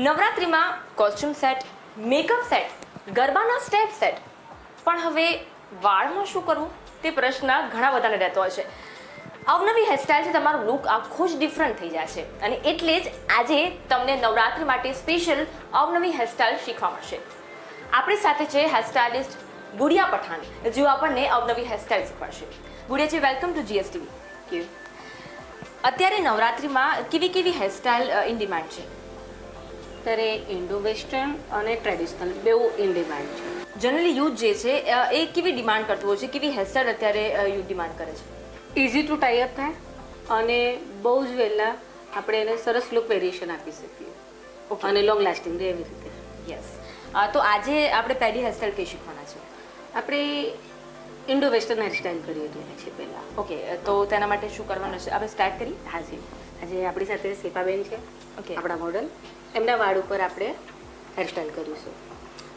નવરાત્રિમાં costume set makeup set ગરબાના step set પણ હવે વાળમાં શું કરવું તે પ્રશ્ન ઘણા બધાને રહેતો હોય છે. અવનવી હેરસ્ટાઇલથી તમારો લુક આખો જ ડિફરન્ટ થઈ જાય છે અને એટલે જ આજે તમને નવરાત્રિ માટે સ્પેશિયલ અવનવી હેરસ્ટાઇલ શીખવા મળશે. આપણી સાથે છે હેરસ્ટાઇલિસ્ટ ગુડિયા પઠાણ જેઓ આપણને અવનવી હેરસ્ટાઇલ શીખવાડશે. ગુડિયાજી વેલકમ ટુ જીએસટીવી અત્યારે નવરાત્રિમાં કેવી કેવી હેરસ્ટાઇલ ઇન ડિમાન્ડ છે? અત્યારે ઇન્ડો વેસ્ટર્ન અને ટ્રેડિશનલ બેઉ ઇન ડિમાન્ડ છે. જનરલી યુથ જે છે એ કેવી ડિમાન્ડ કરતું હોય છે? કેવી હેરસ્ટાઇલ અત્યારે યુથ ડિમાન્ડ કરે છે? ઇઝી ટુ ટાઈઅપ થાય અને બહુ જ વહેલા આપણે એને સરસ લુક વેરિએશન આપી શકીએ. અને લોંગ લાસ્ટિંગ રહે એવી રીતે. યસ તો આજે આપણે પહેલી હેરસ્ટાઈલ કઈ શીખવાના છે? આપણે ઇન્ડો વેસ્ટર્ન હેરસ્ટાઈલ કરી રહ્યા છે પહેલાં. ઓકે તો તેના માટે શું કરવાનું છે? આપણે સ્ટાર્ટ કરી? હાજી આજે આપણી સાથે સેપાબેન છે. ઓકે આપણા મોડલ એમના વાળ ઉપર આપણે હેરસ્ટાઈલ કરીશું.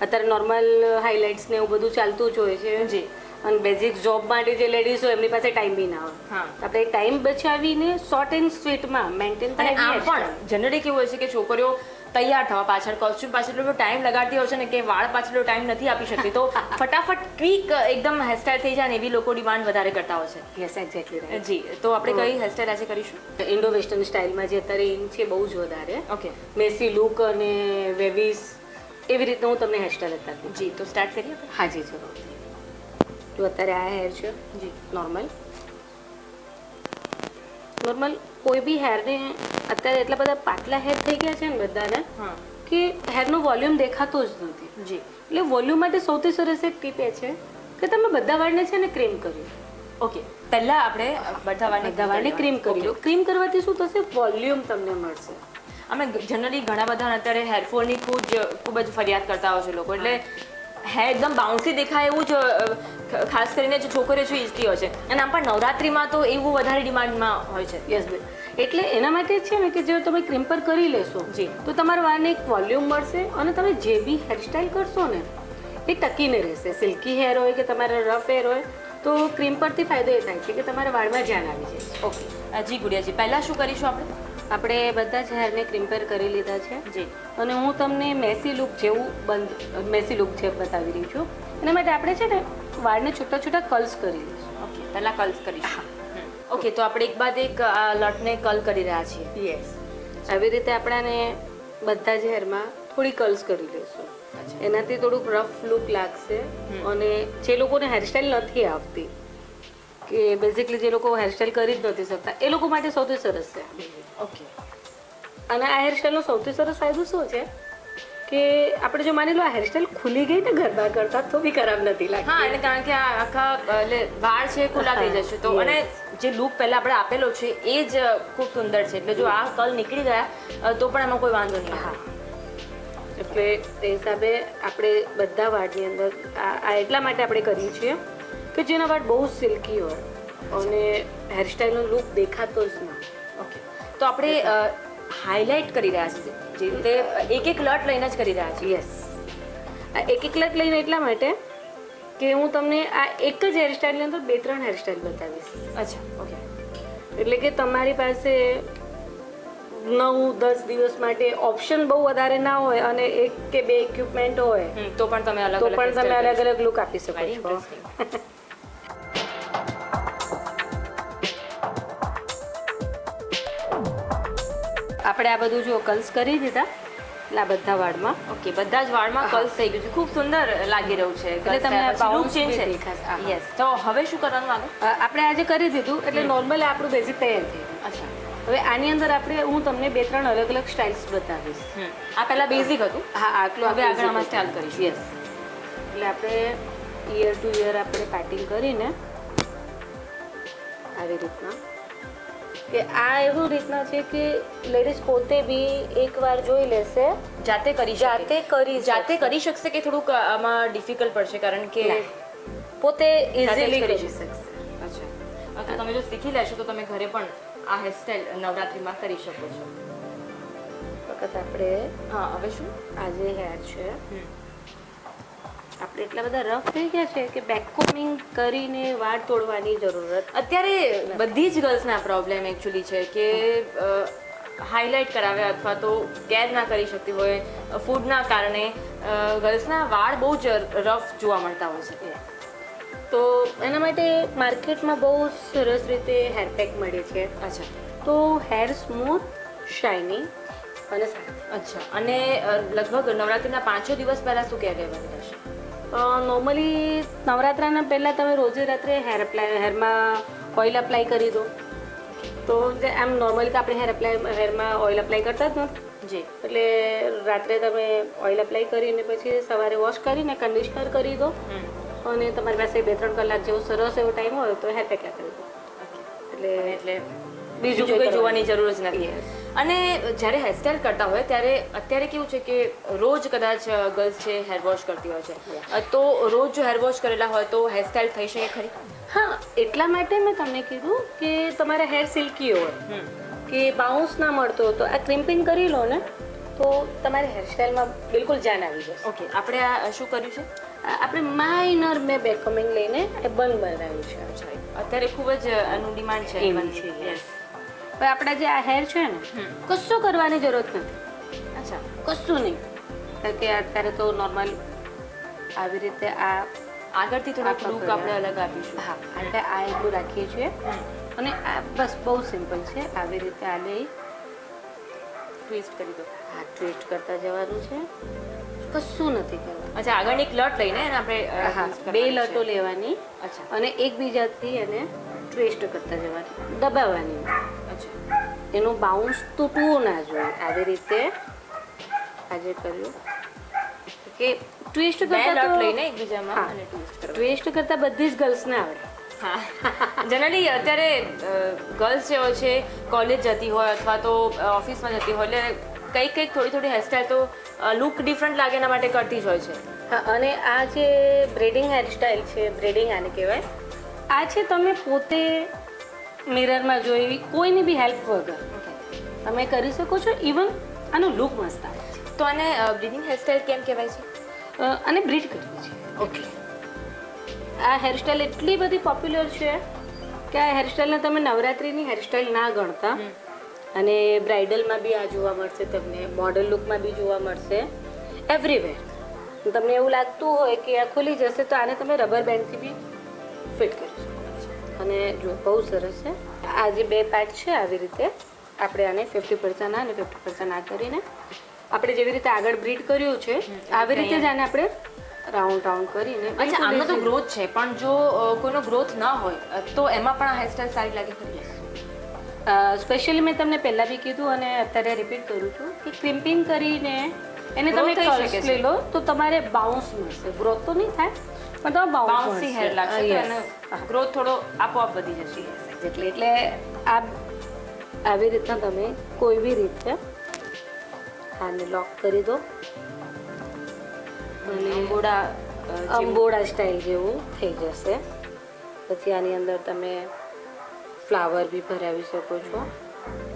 અત્યારે નોર્મલ હાઇલાઇટ્સ ને એવું બધું ચાલતું જ હોય છે. જી. અને બેઝિક જોબ માટે જે લેડીઝ હોય એમની પાસે ટાઈમ બી ના હોય. આપણે ટાઈમ બચાવીને શોર્ટ એન્ડ સ્વીટમાં મેન્ટેન થાય આમ પણ જનરલી કેવું હોય છે કે છોકરીઓ તૈયાર થવા પાછળ કોસ્ચ્યુમ પાછળ એટલો ટાઈમ લગાડતી હોય છે ને કે વાળ પાછળ ટાઈમ નથી આપી શકતી. તો ફટાફટ ક્વિક એકદમ હેરસ્ટાઇલ થઈ જાય ને એવી લોકો ડિમાન્ડ વધારે કરતા હોય છે. યસ એક્ઝેક્ટલી જી તો આપણે કઈ હેરસ્ટાઇલ આજે કરીશું? ઇન્ડો વેસ્ટર્ન સ્ટાઇલમાં જે અત્યારે ઇન છે બહુ જ વધારે. ઓકે મેસી લુક અને વેવીસ એવી રીતે હું તમને હેરસ્ટાઈલ અત્યારે જી તો સ્ટાર્ટ કરીએ હા જી જરૂર. જો અત્યારે આ હેર છે? જી. નોર્મલ નોર્મલ કોઈ બી હેરને અત્યારે એટલા બધા પાતલા હેર થઈ ગયા છે ને બધાને કે હેરનો વોલ્યુમ દેખાતો જ નથી. જી. એટલે વોલ્યુમ માટે સૌથી સરસ એક ટીપ એ છે કે તમે બધા વાળને છે ને ક્રીમ કર્યું. ઓકે. પહેલા આપણે બધા વાળને બધા વાળને ક્રીમ કરી લો ક્રીમ કરવાથી શું થશે? વોલ્યુમ તમને મળશે. અમે જનરલી ઘણા બધા અત્યારે હેરફોલની ખૂબ જ ખૂબ જ ફરિયાદ કરતા હોય છે લોકો. એટલે હેર એકદમ બાઉન્સી દેખાય એવું જ ખાસ કરીને જે છોકરીઓ છે ઈચ્છતી હોય છે. અને આમ પણ નવરાત્રિમાં તો એવું વધારે ડિમાન્ડમાં હોય છે. યસ ભાઈ. એટલે એના માટે જ છે ને કે જો તમે ક્રીમ પર કરી લેશો જી. તો તમારા વાળને એક વોલ્યુમ મળશે અને તમે જે બી હેરસ્ટાઈલ કરશો ને એ ટકીને રહેશે. સિલ્કી હેર હોય કે તમારા રફ હેર હોય તો ક્રીમ પરથી ફાયદો એ થાય છે કે તમારા વાળમાં જાન આવી જાય ઓકે જી ગુડિયાજી પહેલાં શું કરીશું આપણે? આપણે બધા જ હેરને ક્રિમ્પેર પર કરી લીધા છે. જી. અને હું તમને મેસી લુક જેવું બંધ મેસી લુક છે બતાવી રહી છું. એના માટે આપણે છે ને વાળને છૂટા છૂટા કલ્સ કરી દઈશું. ઓકે પહેલાં કલ્સ કરી. ઓકે તો આપણે એક બાદ એક આ લટને કલ કરી રહ્યા છીએ. યસ આવી રીતે આપણાને બધા જ હેરમાં થોડી કર્લ્સ કરી લઈશું. એનાથી થોડુંક રફ લુક લાગશે અને જે લોકોને હેરસ્ટાઈલ નથી આવતી કે બેઝિકલી જે લોકો હેરસ્ટાઈલ કરી જ નથી શકતા એ લોકો માટે સૌથી સરસ છે. ઓકે અને આ હેરસ્ટાઈલનો સૌથી સરસ ફાયદો શું છે? કે આપણે જો માની લો આ હેરસ્ટાઈલ ખુલી ગઈ ને ગરબા કરતા તો બી ખરાબ નથી લાગતી. હા અને કારણ કે આ આખા એટલે વાળ છે ખુલ્લા થઈ જશે. તો અને જે લુક પહેલા આપણે આપેલો છે એ જ ખૂબ સુંદર છે. એટલે જો આ કલ નીકળી ગયા તો પણ એમાં કોઈ વાંધો નહીં હા. એટલે તે હિસાબે આપણે બધા વાળની અંદર આ એટલા માટે આપણે કરીએ છીએ કે જેના વાળ બહુ સિલ્કી હોય અને હેરસ્ટાઈલનો લુક દેખાતો જ ના ઓકે તો આપણે હાઇલાઇટ કરી રહ્યા છીએ. જે રીતે એક એક લટ લઈને જ કરી રહ્યા છીએ. યસ આ એક એક લટ લઈને એટલા માટે કે હું તમને આ એક જ હેરસ્ટાઈલની અંદર બે ત્રણ હેરસ્ટાઈલ બતાવીશ. અચ્છા ઓકે એટલે કે તમારી પાસે નવ દસ દિવસ માટે ઓપ્શન બહુ વધારે ના હોય અને એક કે બે ઇક્વિપમેન્ટ હોય તો પણ તમે અલગ તો પણ તમે અલગ અલગ લુક આપી શકો છો. આપણે આ બધું જો કલ્સ કરી દીધા એટલે આ બધા વાળમાં. ઓકે બધા જ વાળમાં કલ્સ થઈ ગયું છે. ખૂબ સુંદર લાગી રહ્યું છે. એટલે તમને બાઉન્ડ ચેન્જ છે. હા. યસ તો હવે શું કરવાનું આગળ? આપણે આજે કરી દીધું એટલે નોર્મલ આપણું બેઝિક તૈયાર થઈ અચ્છા. હવે આની અંદર આપણે હું તમને બે ત્રણ અલગ અલગ સ્ટાઇલ્સ બતાવીશ. આ પહેલાં બેઝિક હતું? હા આટલું હવે આગળ આમાં કરીશ style યસ એટલે આપણે ઇયર ટુ ઇયર આપણે પેટિંગ કરીને આવી રીતના કે આ એવું રીતના છે કે લેડીઝ પોતે બી એકવાર જોઈ લેશે. જાતે કરી જાતે કરી જાતે કરી શકશે કે થોડુંક આમાં ડિફિકલ્ટ પડશે? કારણ કે પોતે ઇઝીલી કરી શકશે. અચ્છા. તો તમે જો શીખી લેશો તો તમે ઘરે પણ આ હેરસ્ટાઈલ નવરાત્રિમાં કરી શકો છો. વખત આપણે હા હવે શું? આજે હેર છે. આપણે એટલા બધા રફ થઈ ગયા છે કે બેકકોમિંગ કરીને વાળ તોડવાની જરૂરત. અત્યારે બધી જ ગર્લ્સના પ્રોબ્લેમ એકચ્યુઅલી છે કે હાઇલાઇટ કરાવે અથવા તો કેર ના કરી શકતી હોય ફૂડના કારણે ગર્લ્સના વાળ બહુ જ રફ જોવા મળતા હોય છે. તો એના માટે માર્કેટમાં બહુ સરસ રીતે હેર પેક મળે છે. અચ્છા. તો હેર સ્મૂથ શાઇનિંગ અને અચ્છા. અને લગભગ નવરાત્રિના પાંચો દિવસ પહેલાં શું કેર રહેવાનું રહેશે નોર્મલી નવરાત્રાના પહેલાં તમે રોજે રાત્રે હેર એપ્લાય હેરમાં ઓઇલ એપ્લાય કરી દો. તો જે આમ નોર્મલી કે આપણે હેર એપ્લાય હેરમાં ઓઇલ અપ્લાય કરતા જ ને જી. એટલે રાત્રે તમે ઓઇલ અપ્લાય કરીને પછી સવારે વોશ કરીને કન્ડિશનર કરી દો. અને તમારી પાસે બે ત્રણ કલાક જેવો સરસ એવો ટાઈમ હોય તો હેર પેક કરી દો. એટલે એટલે બીજું કંઈ જોવાની જરૂર જ નથી. અને જ્યારે હેરસ્ટાઈલ કરતા હોય ત્યારે અત્યારે કેવું છે કે રોજ કદાચ ગર્લ્સ છે હેર વોશ કરતી હોય છે. તો રોજ જો હેર વોશ કરેલા હોય તો હેરસ્ટાઈલ થઈ શકે ખરી? હા એટલા માટે મેં તમને કીધું કે તમારા હેર સિલ્કી હોય. કે બાઉન્સ ના મળતો હોય તો. આ ક્રિમ્પિંગ કરી લો ને તો તમારી હેરસ્ટાઈલમાં બિલકુલ જાન આવી જશે. ઓકે આપણે આ શું કર્યું છે? આપણે માઇનર મેં બેકમિંગ લઈને એ બંધ બનાવ્યું છે. અત્યારે ખૂબ જ આનું ડિમાન્ડ છે. છે, yes. હવે આપણા જે આ હેર છે ને કશું કરવાની જરૂરત નથી. અચ્છા. કશું નહીં. કારણ કે અત્યારે તો નોર્મલ આવી રીતે આ આગળથી થોડાક લુક આપણે અલગ આપીશું. હા આપણે આ એટલું રાખીએ છીએ. અને આ બસ બહુ સિમ્પલ છે. આવી રીતે આ લઈ ટ્વિસ્ટ કરી દો. હા ટ્વિસ્ટ કરતા જવાનું છે. કશું નથી કરવાનું. અચ્છા આગળ એક લટ લઈને એને આપણે હા બે લટો લેવાની અચ્છા. અને એકબીજાથી એને ટ્વિસ્ટ કરતા જવાની. દબાવવાની. અચ્છા એનું બાઉન્સ તૂટવું ના જોઈએ. આવી રીતે આજે કર્યું. કે ટ્વિસ્ટ કરતા તો લઈને એકબીજામાં અને ટ્વિસ્ટ ટ્વિસ્ટ કરતા બધી જ ગર્લ્સને આવડે. હા. જનરલી અત્યારે ગર્લ્સ જે હોય છે કોલેજ જતી હોય અથવા તો ઓફિસમાં જતી હોય એટલે કંઈક કંઈક થોડી થોડી હેરસ્ટાઈલ તો લુક ડિફરન્ટ લાગે એના માટે કરતી જ હોય છે. હા અને આ જે બ્રેડિંગ હેરસ્ટાઈલ છે બ્રેડિંગ આને કહેવાય આ છે તમે પોતે મિરરમાં જોઈ કોઈની બી હેલ્પ વગર. તમે કરી શકો છો ઇવન આનો લુક મસ્ત આવે. છે તો આને બ્લીડિંગ હેરસ્ટાઈલ કેમ કહેવાય છે? અને બ્રીડ કરવી છે. ઓકે આ હેરસ્ટાઈલ એટલી બધી પોપ્યુલર છે કે આ હેરસ્ટાઈલને તમે નવરાત્રિની હેરસ્ટાઈલ ના ગણતા. અને બ્રાઇડલમાં બી આ જોવા મળશે તમને મોડલ લુકમાં બી જોવા મળશે. એવરીવેર તમને એવું લાગતું હોય કે આ ખુલી જશે તો આને તમે રબર બેન્ડથી બી ફિટ કરી શકો. અને જો બહુ સરસ છે. આ જે બે પાર્ટ છે આવી રીતે આપણે આને ફિફ્ટી પર્સન્ટ આ અને ફિફ્ટી પર્સન્ટ આ કરીને આપણે જેવી રીતે આગળ બ્રીડ કર્યું છે આવી રીતે જ આને આપણે રાઉન્ડ રાઉન્ડ કરીને અચ્છા આમાં તો ગ્રોથ છે પણ જો કોઈનો ગ્રોથ ન હોય તો એમાં પણ આ હેરસ્ટાઈલ સારી લાગે ખરી? સ્પેશિયલી મેં તમને પહેલાં બી કીધું અને અત્યારે રિપીટ કરું છું કે ક્રિમ્પિંગ કરીને એને તમે. લઈ લો તો તમારે બાઉન્સ મળશે. ગ્રોથ તો નહીં થાય પણ બાઉન્સી હેર લાગશે તો એનો ગ્રોથ થોડો આપોઆપ વધી જશે. એટલે એટલે આ આવી રીતના તમે કોઈ બી રીતે આને લોક કરી દો. અને અંબોડા અંબોડા સ્ટાઇલ જેવું થઈ જશે. પછી આની અંદર તમે ફ્લાવર બી ભરાવી શકો છો.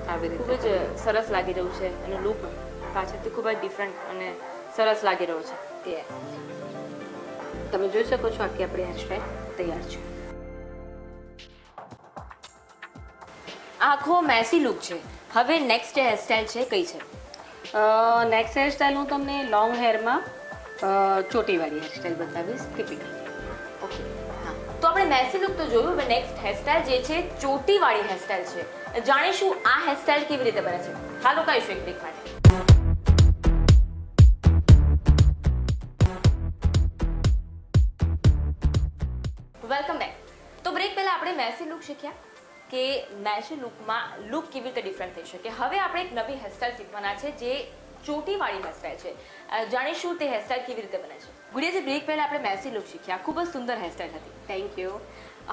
આવી ખૂબ જ સરસ લાગી રહ્યું છે. અને લુક પાછળથી ખૂબ જ ડિફરન્ટ અને સરસ લાગી રહ્યો છે. Yes. તમે જોઈ શકો છો આખી આપણી હેરસ્ટાઈલ તૈયાર છે. આખો મેસી લુક છે. હવે નેક્સ્ટ હેરસ્ટાઈલ છે કઈ છે? નેક્સ્ટ હેરસ્ટાઈલ હું તમને લોંગ હેરમાં ચોટીવાળી હેરસ્ટાઈલ બતાવીશ. ટિપિકલ ઓકે હા. તો આપણે મેસી લુક તો જોયું હવે નેક્સ્ટ હેરસ્ટાઈલ જે છે ચોટીવાળી હેરસ્ટાઈલ છે. જાણીશું આ હેરસ્ટાઈલ કેવી રીતે બને છે. હાલો કહીશું એક બ્રેક માટે. આપણે મેસી લુક શીખ્યા કે મેસી લુકમાં લુક કેવી રીતે ડિફરન્ટ થઈ શકે? હવે આપણે એક નવી હેરસ્ટાઈલ શીખવાના છે જે ચોટીવાળી હેરસ્ટાઈલ છે. જાણીશું તે હેરસ્ટાઈલ કેવી રીતે બને છે? ગુડિયાજી બ્રેક પહેલાં આપણે મેસી લુક શીખ્યા. ખૂબ જ સુંદર હેરસ્ટાઈલ હતી. થેન્ક યુ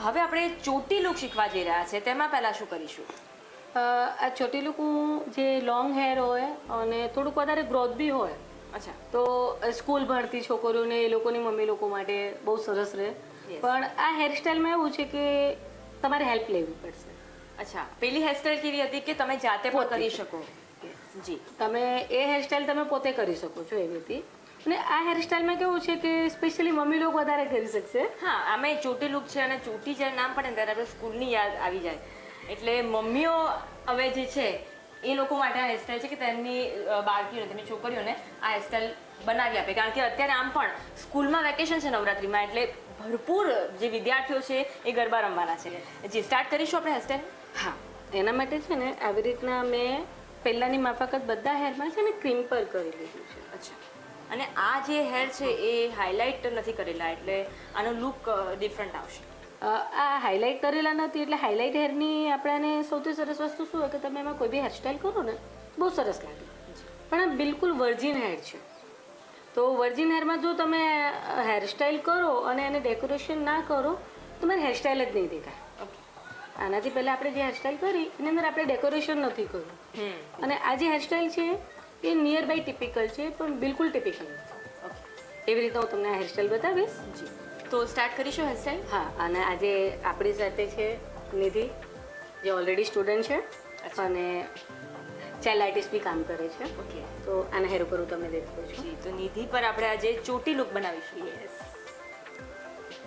હવે આપણે ચોટી લુક શીખવા જઈ રહ્યા છે. તેમાં પહેલાં શું કરીશું? આ ચોટી લુક હું જે લોંગ હેર હોય અને થોડુંક વધારે ગ્રોથ બી હોય અચ્છા. તો સ્કૂલ ભણતી છોકરીઓને એ લોકોની મમ્મી લોકો માટે બહુ સરસ રહે. પણ આ હેરસ્ટાઈલમાં એવું છે કે તમારે હેલ્પ લેવી પડશે. અચ્છા પેલી હેરસ્ટાઈલ કેવી હતી કે તમે જાતે પણ પોતે. કરી શકો? જી. તમે એ હેરસ્ટાઈલ તમે પોતે કરી શકો છો એવી હતી અને આ હેરસ્ટાઈલમાં કેવું છે કે સ્પેશિયલી મમ્મી લોકો વધારે કરી શકશે. હા આમે ચોટી લુક છે અને ચોટી જ્યારે નામ પડે ત્યારે આપણે સ્કૂલની યાદ આવી જાય. એટલે મમ્મીઓ હવે જે છે એ લોકો માટે આ હેરસ્ટાઈલ છે કે તેમની બાળકીઓને તેમની છોકરીઓને આ હેરસ્ટાઈલ બનાવી આપે. કારણ કે અત્યારે આમ પણ સ્કૂલમાં વેકેશન છે નવરાત્રિમાં એટલે ભરપૂર જે વિદ્યાર્થીઓ છે એ ગરબા રમવાના છે. જે સ્ટાર્ટ કરીશું આપણે હેરસ્ટાઈલ હા. એના માટે છે ને આવી રીતના મેં પહેલાંની માફકત બધા હેરમાં છે ને ક્રીમ પર કરી લીધું છે. અચ્છા. અને આ જે હેર છે એ હાઇલાઇટ નથી કરેલા એટલે આનો લુક ડિફરન્ટ આવશે? આ હાઇલાઇટ કરેલા નથી એટલે હાઇલાઇટ હેરની આપણાને સૌથી સરસ વસ્તુ શું હોય કે તમે એમાં કોઈ બી હેરસ્ટાઈલ કરો ને બહુ સરસ લાગે. પણ આ બિલકુલ વર્જિન હેર છે. તો વર્જિન હેરમાં જો તમે હેરસ્ટાઈલ કરો અને એને ડેકોરેશન ના કરો તો મારે હેરસ્ટાઈલ જ નહીં દેખાય. આનાથી પહેલાં આપણે જે હેરસ્ટાઈલ કરી એની અંદર આપણે ડેકોરેશન નથી કર્યું. અને આ જે હેરસ્ટાઈલ છે એ નિયર બાય ટિપિકલ છે પણ બિલકુલ ટિપિકલ નથી. એવી રીતે હું તમને આ હેરસ્ટાઈલ બતાવીશ. જી. તો સ્ટાર્ટ કરીશું હેરસ્ટાઈલ હા અને આજે આપણી સાથે છે નિધિ જે ઓલરેડી સ્ટુડન્ટ છે. અને ચાઇલ્ડ આર્ટિસ્ટ બી કામ કરે છે. ઓકે તો આના હેર ઉપર હું તમને દેખાડું છું. જી તો નિધિ પર આપણે આજે ચોટી લુક બનાવીશું.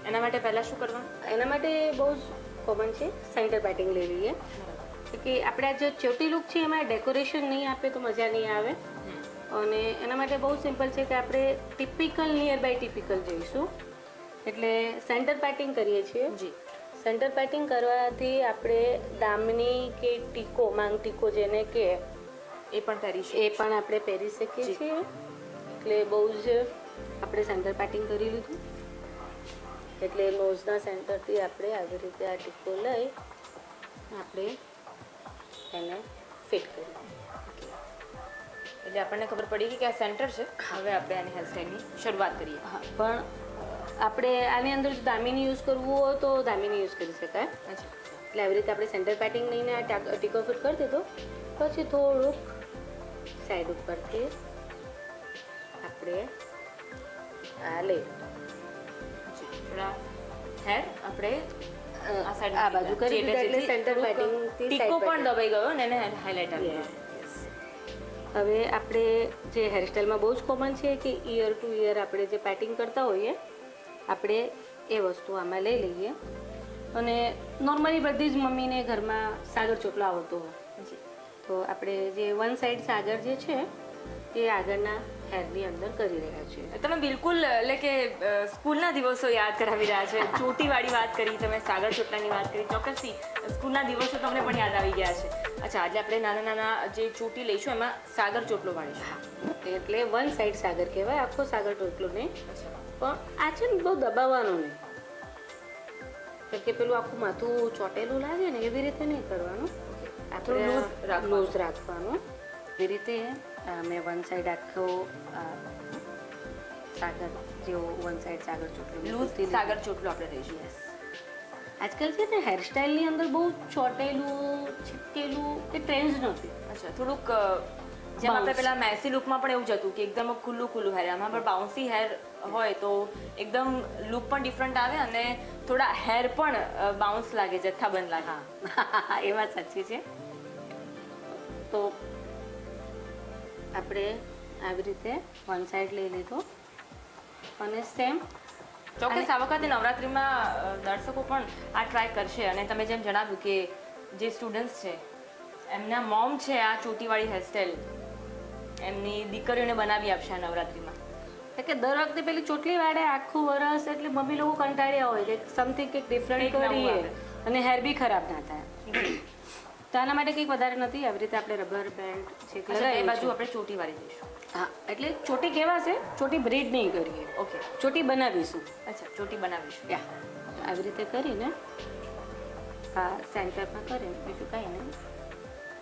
એના માટે પહેલા શું કરવાનું? એના માટે બહુ જ કોમન છે સેન્ટર પેટિંગ લેવી છે કે આપણે આ જે ચોટી લુક છે એમાં ડેકોરેશન નહીં આપે તો મજા નહીં આવે. અને એના માટે બહુ સિમ્પલ છે કે આપણે ટિપિકલ નિયર બાય ટિપિકલ જઈશું. એટલે સેન્ટર પેટિંગ કરીએ છીએ. જી. સેન્ટર પેટિંગ કરવાથી આપણે દામની કે ટીકો માંગ ટીકો જેને કે એ પણ પહેરી એ પણ આપણે પહેરી શકીએ છીએ. એટલે બહુ જ આપણે સેન્ટર પેટિંગ કરી લીધું. એટલે નોઝના સેન્ટરથી આપણે આવી રીતે આ ટીકો લઈ આપણે એને ફિટ કરી એટલે આપણને ખબર પડી ગઈ કે આ સેન્ટર છે. હવે આપણે આની હેરસ્ટાઈલની શરૂઆત કરીએ. હા પણ આપણે આની અંદર જો દામીની યુઝ કરવું હોય તો દામીની યુઝ કરી શકાય. એટલે આવી રીતે આપણે સેન્ટર પેટિંગ લઈને આ ટીકો ફિટ કરી દીધો. પછી થોડુંક સાઈડ ઉપરથી આપણે આ લઈ થોડા હેર આપણે આ બાજુ કરી એટલે સેન્ટર પેટિંગથી ટીકો પણ દબાઈ ગયો ને એને હાઇલાઇટ આવી હવે આપણે જે હેરસ્ટાઈલમાં બહુ જ કોમન છે કે ઇયર ટુ ઇયર આપણે જે પેટિંગ કરતા હોઈએ આપણે એ વસ્તુ આમાં લઈ લઈએ. અને નોર્મલી બધી જ મમ્મીને ઘરમાં સાગર ચોટલો આવડતો હોય. તો આપણે જે વન સાઈડ સાગર જે છે એ આગળના હેરની અંદર કરી રહ્યા છીએ. તમે બિલકુલ એટલે કે સ્કૂલના દિવસો યાદ કરાવી રહ્યા છે. ચોટીવાળી વાત કરી તમે સાગર ચોટલાની વાત કરી ચોક્કસથી સ્કૂલના દિવસો તમને પણ યાદ આવી ગયા છે. અચ્છા આજે આપણે નાના નાના જે ચોટી લઈશું એમાં સાગર ચોટલો વાળીશું. એટલે વન સાઈડ સાગર કહેવાય આખો સાગર ચોટલો નહીં પણ આ છે ને બહુ દબાવવાનું નહીં કેમ કે પેલું આખું માથું ચોટેલું લાગે ને એવી રીતે નહીં કરવાનું. રાખવાનું. લૂઝ રાખવાનું. એવી રીતે મેં વન સાઈડ આખો સાગર જેવો વન સાઈડ સાગર ચોટલો લૂઝ સાગર ચોટલો આપણે લઈશું Yes. આજકાલ છે ને હેરસ્ટાઈલની અંદર બહુ ચોટેલું છીપકેલું કે ટ્રેન્ડ નથી. અચ્છા થોડુંક જેમ આપણે પેલા મેસી લુકમાં પણ એવું જ હતું કે એકદમ ખુલ્લું ખુલ્લું હેર આમાં પણ બાઉન્સી હેર હોય તો એકદમ લુક પણ ડિફરન્ટ આવે અને થોડા હેર પણ બાઉન્સ લાગે જથ્થાબંધ લાગે. હા. એ વાત સાચી છે. તો આપણે આવી રીતે વન સાઈડ લઈ લીધો. અને સેમ ચોક્કસ આ વખતે નવરાત્રિમાં દર્શકો પણ આ ટ્રાય કરશે. અને તમે જેમ જણાવ્યું કે જે સ્ટુડન્ટ્સ છે એમના મોમ છે આ ચોટીવાળી હેરસ્ટાઈલ એમની દીકરીઓને બનાવી આપશે આ નવરાત્રિમાં. કે દર વખતે પેલી ચોટલી વાળે આખું વરસ એટલે મમ્મી લોકો કંટાળ્યા હોય કે સમથિંગ કંઈક ડિફરન્ટ કરીએ અને હેર બી ખરાબ ના થાય. તો આના માટે કંઈક વધારે નથી. આવી રીતે આપણે રબર બેન્ડ છે એ બાજુ આપણે ચોટી વાળી દઈશું. હા એટલે ચોટી કેવા છે? ચોટી બ્રેડ નહીં કરીએ. ઓકે. ચોટી બનાવીશું. અચ્છા ચોટી બનાવીશું. આવી રીતે કરીને હા સેન્ટરમાં કરીને બીજું કાંઈ નહીં.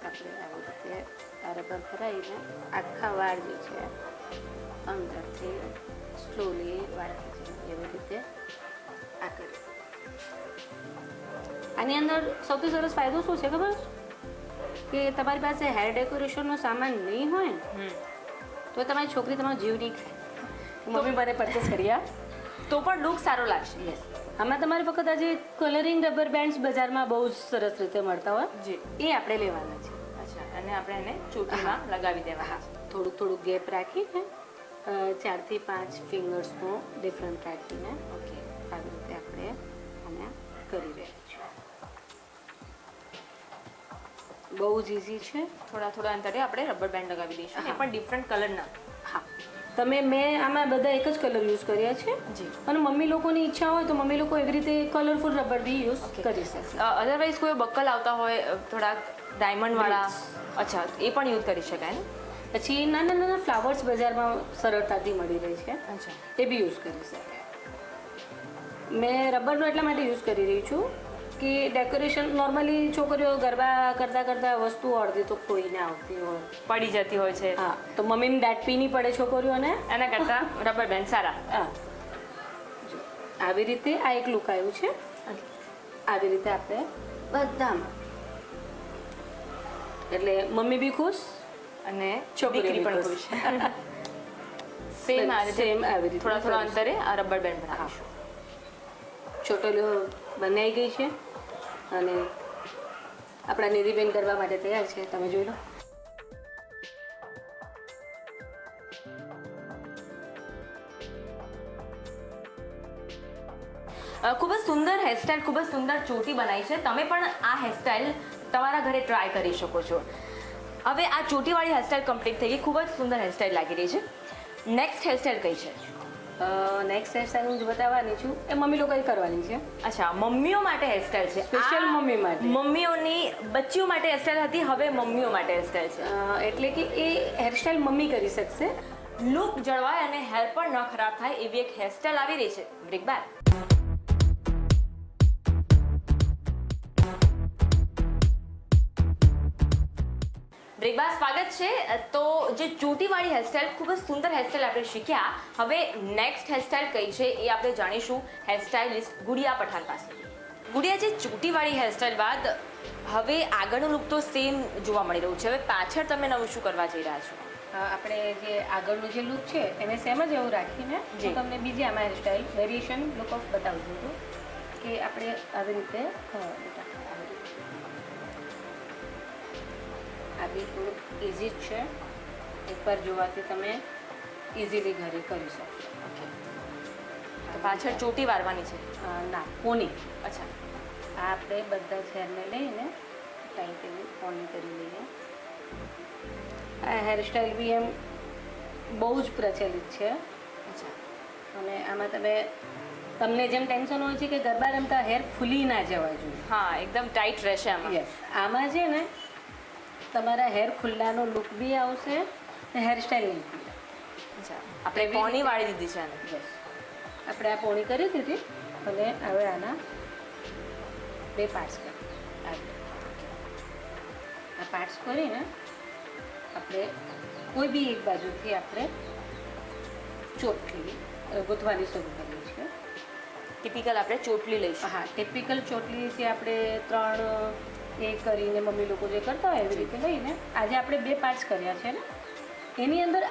આપણે આવી રીતે આ રબર ભરાઈને આખા વાળ જે છે અંદરથી સ્લોલી વાળ એવી રીતે આ કરી આની અંદર સૌથી સરસ ફાયદો શું છે ખબર? કે તમારી પાસે હેર ડેકોરેશનનો સામાન નહીં હોય તો તમારી છોકરી તમારો જીવ નહીં ખાય. મમ્મી મને પરચેસ કરી તો પણ લુક સારો લાગશે. યસ આમાં તમારી વખત આજે કલરિંગ રબર બેન્ડ્સ બજારમાં બહુ જ સરસ રીતે મળતા હોય. જી. એ આપણે લેવાના છે. અચ્છા અને આપણે એને ચોટીમાં લગાવી દેવાના થોડુંક થોડુંક ગેપ રાખીને ચારથી પાંચ ફિંગર્સનો ડિફરન્ટ રાખીને ઓકે. આવી રીતે આપણે આને કરી રહ્યા બહુ જ ઇઝી છે. થોડા થોડા અંતરે આપણે રબર બેન્ડ લગાવી દઈશું એ પણ ડિફરન્ટ કલરના હા. તમે મેં આમાં બધા એક જ કલર યુઝ કર્યા છે. જી. અને મમ્મી લોકોની ઈચ્છા હોય તો મમ્મી લોકો એવી રીતે કલરફુલ રબર બી યુઝ કરી શકે. અધરવાઇઝ કોઈ બક્કલ આવતા હોય થોડાક ડાયમંડવાળા અચ્છા એ પણ યુઝ કરી શકાય ને? પછી નાના નાના ફ્લાવર્સ બજારમાં સરળતાથી મળી રહી છે. અચ્છા. એ બી યુઝ કરી શકાય મેં રબરનો એટલા માટે યુઝ કરી રહી છું કે ડેકોરેશન નોર્મલી છોકરીઓ ગરબા કરતાં કરતાં વસ્તુ અડધી તો કોઈને આવતી હોય. પડી જતી હોય છે. હા તો મમ્મીને દાટ પીની પડે છોકરીઓને? એના કરતાં રબર બેન્ડ સારા. હા. આવી રીતે આ એક લુક આવ્યું છે. આવી રીતે આપણે બધામાં. એટલે મમ્મી બી ખુશ અને છોકરી પણ ખુશ. સેમ Same આવી રીતે. થોડા થોડા અંતરે આ રબર બેન્ડ બનાવીશું. ચોટલીઓ બનાવી ગઈ છે. અને આપણા નિધિબેન કરવા માટે તૈયાર છે, તમે જોઈ લો. ખૂબ જ સુંદર હેરસ્ટાઈલ ખૂબ જ સુંદર ચોટી બનાવી છે. તમે પણ આ હેરસ્ટાઈલ તમારા ઘરે ટ્રાય કરી શકો છો. હવે આ ચોટીવાળી હેરસ્ટાઈલ કમ્પ્લીટ થઈ ગઈ. ખૂબ જ સુંદર હેરસ્ટાઈલ લાગી રહી છે. નેક્સ્ટ હેરસ્ટાઈલ કઈ છે? નેક્સ્ટ હેરસ્ટાઈલ હું જ બતાવવાની છું. એ મમ્મી લોકોએ કરવાની છે. અચ્છા મમ્મીઓ માટે હેરસ્ટાઈલ છે. સ્પેશિયલ મમ્મી માટે. મમ્મીઓની બચ્ચીઓ માટે હેરસ્ટાઈલ હતી હવે મમ્મીઓ માટે હેરસ્ટાઈલ છે. એટલે કે એ હેરસ્ટાઈલ મમ્મી કરી શકશે. લુક જળવાય અને હેર પણ ન ખરાબ થાય એવી એક હેરસ્ટાઈલ આવી રહી છે. બ્રેક બાય બ્રેક બાદ સ્વાગત છે. તો જે ચોટીવાળી હેરસ્ટાઈલ ખૂબ જ સુંદર હેરસ્ટાઈલ આપણે શીખ્યા. હવે નેક્સ્ટ હેરસ્ટાઈલ કઈ છે એ આપણે જાણીશું. હેરસ્ટાઈલિસ્ટ ગુડિયા પઠાણ પાસે. ગુડિયા જે ચોટીવાળી હેરસ્ટાઈલ બાદ હવે આગળનું લુક તો સેમ જોવા મળી રહ્યું છે. હવે પાછળ તમે નવું શું કરવા જઈ રહ્યા છો? આપણે જે આગળનું જે લુક છે એને સેમ જ એવું રાખીને જે. હું તમને બીજી આમાં હેરસ્ટાઈલ વેરિએશન લુક ઓફ બતાવું છું. કે આપણે આવી રીતે. આ બી થોડુંક ઇઝી જ છે. એકવાર જોવાથી તમે ઇઝીલી ઘરે કરી શકશો. ઓકે. તો પાછળ ચોટી વારવાની છે? ના કોની અચ્છા. આ આપણે બધા હેરને લઈને ટાઈટ એવી કોની કરી લઈએ. આ હેરસ્ટાઈલ બી એમ બહુ જ પ્રચલિત છે. અચ્છા. અને આમાં તમે તમને જેમ ટેન્શન હોય છે કે ગરબા રમતા હેર ફૂલી ના જવા જોઈએ. હા એકદમ ટાઈટ રહેશે આમાં. યસ આમાં છે ને તમારા હેર ખુલ્લાનો લુક બી આવશે ને હેરસ્ટાઈલ નહીં અચ્છા આપણે પોણી વાળી દીધી છે આને. યસ આપણે આ પોણી કરી દીધી અને હવે આના બે પાર્ટ્સ કરી આ પાર્ટ્સ કરીને આપણે કોઈ બી એક બાજુથી આપણે ચોટલી ગોથવાની ગૂંથવાની શરૂ કરીએ છીએ. ટિપિકલ આપણે ચોટલી લઈશું. હા ટિપિકલ ચોટલીથી આપણે ત્રણ એ કરીને મમ્મી લોકો જે કરતા હોય એવી રીતે લઈને આજે આપણે બે પાર્ટ્સ કર્યા છે ને. એની અંદર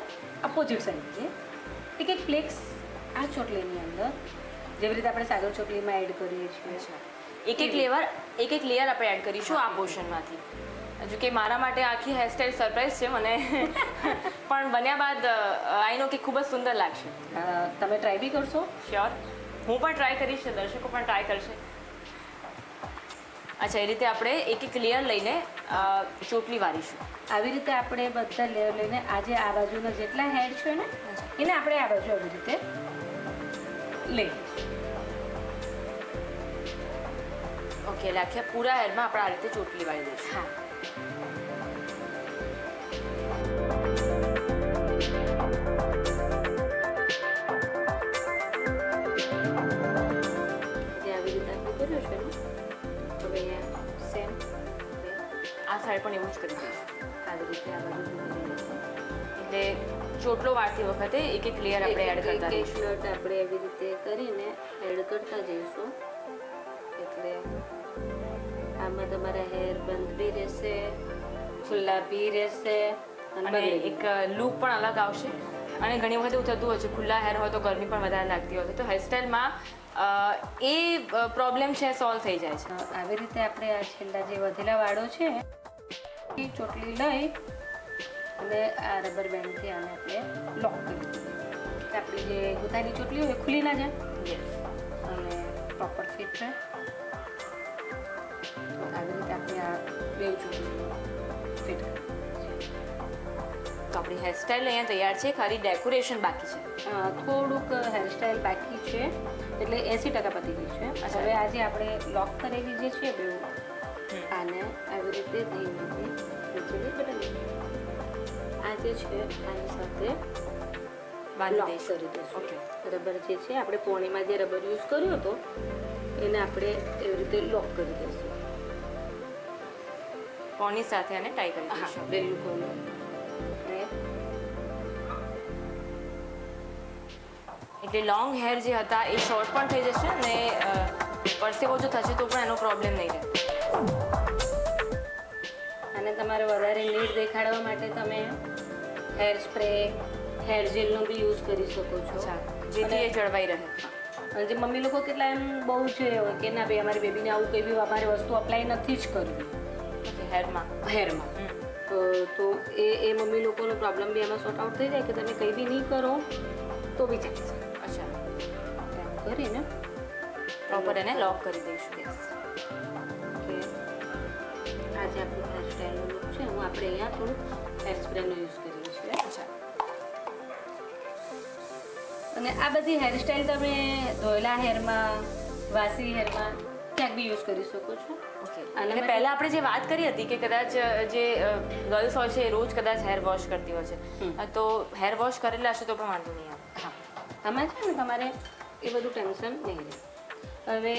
અપોઝિટ સાઈડ છે. એક એક પ્લેક્સ આ ચોટલીની અંદર. જેવી રીતે આપણે સાગર ચોટલીમાં એડ કરીએ છીએ. એક એક લેવર એક એક લેયર આપણે એડ કરીશું આ પોર્શનમાંથી હજુ કે મારા માટે આખી હેરસ્ટાઈલ સરપ્રાઈઝ છે મને. પણ બન્યા બાદ આઈ નો કે ખૂબ જ સુંદર લાગશે. તમે ટ્રાય બી કરશો? શ્યોર હું પણ ટ્રાય કરીશ દર્શકો પણ ટ્રાય કરશે. અચ્છા એ રીતે આપણે એક એક લેયર લઈને ચોટલી વારીશું. આવી રીતે આપણે બધા લેયર લઈને આજે આ બાજુના જેટલા હેડ છે ને એને આપણે આ બાજુ આવી રીતે લઈ ઓકે એટલે આખા પૂરા હેરમાં આપણે આ રીતે ચોટલી વાળી દઈશું. હા. સાઈડ પણ એવું જ કરી દઈશું આવી રીતે આ બધું એટલે ચોટલો વાળતી વખતે એક એક લેયર આપણે એડ કરતા એક આપણે એવી રીતે કરીને એડ કરતા જઈશું. એટલે આમાં તમારા હેર બંધ બી રહેશે ખુલ્લા બી રહેશે અને એક લુક પણ અલગ આવશે. અને ઘણી વખત એવું થતું હોય છે ખુલ્લા હેર હોય તો ગરમી પણ વધારે લાગતી હોય છે. તો હેરસ્ટાઈલમાં એ પ્રોબ્લેમ છે સોલ્વ થઈ જાય છે. આવી રીતે આપણે આ છેલ્લા જે વધેલા વાળો છે ચોટલી લઈ અને આ રબર બેન્ડથી આને આપણે લોક કરી કે આપણી જે ગુતાની ચોટલી હોય એ ખુલી ના જાય. અને પ્રોપર ફિટ રહે. તો આવી રીતે આપણે આ બે ચોટલી ફિટ તો આપણી હેરસ્ટાઈલ અહીંયા તૈયાર છે ખાલી ડેકોરેશન બાકી છે. થોડુંક હેરસ્ટાઈલ બાકી છે એટલે એંસી ટકા પતી ગઈ છે. હવે આજે આપણે લોક કરેલી જે છે બે રીતે ધીમેથી નીચેની બટન આ જે છે આની સાથે બાંધી કરી દઈશું. ઓકે રબર જે છે આપણે પોણીમાં જે રબર યુઝ કર્યો હતો એને આપણે એવી રીતે લોક કરી દઈશું. પોની સાથે અને ટાઈ કરી દઈશું. બિલકુલ એટલે લોંગ હેર જે હતા એ શોર્ટ પણ થઈ જશે અને પરસેવો જો થશે તો પણ એનો પ્રોબ્લેમ નહીં રહે. અને તમારે વધારે નીટ દેખાડવા માટે તમે હેર સ્પ્રે હેર જેલનો બી યુઝ કરી શકો છો. જેથી એ જળવાઈ રહે. અને જે મમ્મી લોકો કેટલા એમ બહુ છે કે ના ભાઈ અમારી બેબીને આવું કંઈ બી અમારે વસ્તુ અપ્લાય નથી જ કરવી. હેરમાં. હેરમાં. તો એ એ મમ્મી લોકોનો પ્રોબ્લેમ બી એમાં સોર્ટ આઉટ થઈ જાય કે તમે કંઈ બી નહીં કરો તો બી ચાલશે અચ્છા. કરીને પ્રોપર એને લોક કરી દઈશું. આ જે આપણું હેર સ્ટાઈલનું લુક છે હું આપણે અહીંયા થોડું હેર સ્પ્રેનો યુઝ કરીએ છીએ. અચ્છા. અને આ બધી હેર સ્ટાઈલ તમે ધોયેલા હેરમાં વાસી હેરમાં ક્યાંક બી યુઝ કરી શકો છો? ઓકે. અને પહેલાં આપણે જે વાત કરી હતી કે કદાચ જે ગર્લ્સ હોય છે એ રોજ કદાચ હેર વોશ કરતી હોય છે. તો હેર વોશ કરેલા હશે તો પણ વાંધો નહીં આવે. હા. આમાં છે ને તમારે એ બધું ટેન્શન નહીં રહે. હવે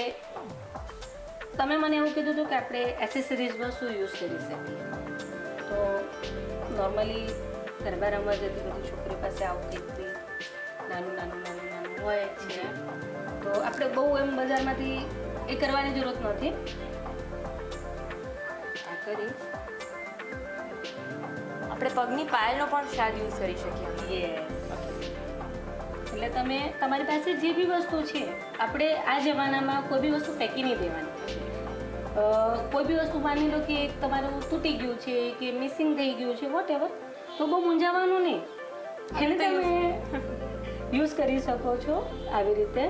તમે મને એવું કીધું હતું કે આપણે એસેસરીઝમાં શું યુઝ કરી શકીએ તો નોર્મલી ગરબા રમવા જતી બધી છોકરી પાસે આવું કંઈક નાનું નાનું નાનું નાનું હોય છે. તો આપણે બહુ એમ બજારમાંથી એ કરવાની જરૂરત નથી આ કરી. આપણે પગની પાયલનો પણ શાદ યુઝ કરી શકીએ યસ એટલે તમે તમારી પાસે જે બી વસ્તુ છે આપણે આ જમાનામાં કોઈ બી વસ્તુ ફેંકી નહીં દેવાની. કોઈ બી વસ્તુ માની લો કે એક તમારું તૂટી ગયું છે કે મિસિંગ થઈ ગયું છે વોટ એવર તો બહુ મૂંઝાવાનું નહીં. એને તમે યુઝ કરી શકો છો આવી રીતે.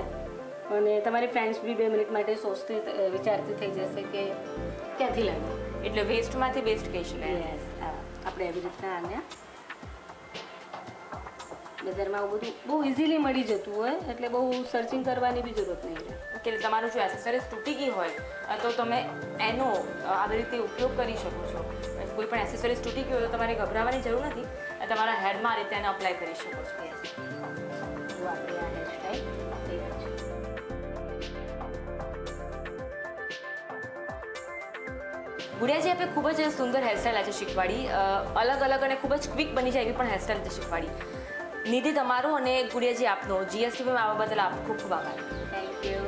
અને તમારી ફ્રેન્ડ્સ બી બે મિનિટ માટે સોચતી વિચારતી થઈ જશે કે ક્યાંથી લાગે એટલે વેસ્ટમાંથી બેસ્ટ કહી શકાય. આપણે એવી રીતના આને બજારમાં આવું બધું બહુ ઇઝીલી મળી જતું હોય એટલે બહુ સર્ચિંગ કરવાની બી જરૂરત નહીં રહે. કે તમારું જો એસેસરીઝ તૂટી ગઈ હોય તો તમે એનો આવી રીતે ઉપયોગ કરી શકો છો. કોઈ પણ એસેસરીઝ તૂટી ગઈ હોય તો તમારે ગભરાવાની જરૂર નથી. તમારા હેરમાં આ રીતે એને અપ્લાય કરી શકો છો. આપણે આ હેરસ્ટાઈલ ગુડિયાજી આપણે ખૂબ જ સુંદર હેરસ્ટાઈલ આજે શીખવાડી. અલગ અલગ અને ખૂબ જ ક્વિક બની જાય એવી પણ હેરસ્ટાઈલ શીખવાડી. નિધિ તમારો અને ગુડિયાજી આપનો. જીએસટીમાં આવવા બદલ આપ ખૂબ ખૂબ આભાર. થેન્ક યુ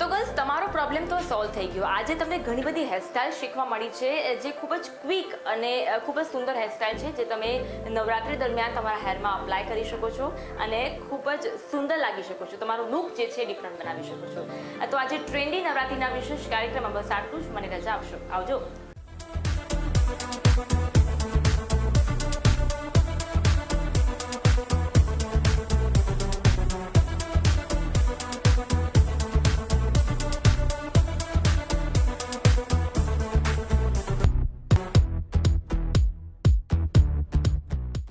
તો ગર્લ્સ તમારો પ્રોબ્લેમ તો સોલ્વ થઈ ગયો. આજે તમને ઘણી બધી હેરસ્ટાઈલ શીખવા મળી છે જે ખૂબ જ ક્વિક અને ખૂબ જ સુંદર હેરસ્ટાઈલ છે જે તમે નવરાત્રી દરમિયાન તમારા હેરમાં અપ્લાય કરી શકો છો અને ખૂબ જ સુંદર લાગી શકો છો. તમારું લુક જે છે ડિફરન્ટ બનાવી શકો છો. તો આજે ટ્રેન્ડી નવરાત્રીના વિશેષ કાર્યક્રમમાં બસ આટલું જ. મને રજા આપશો. આવજો.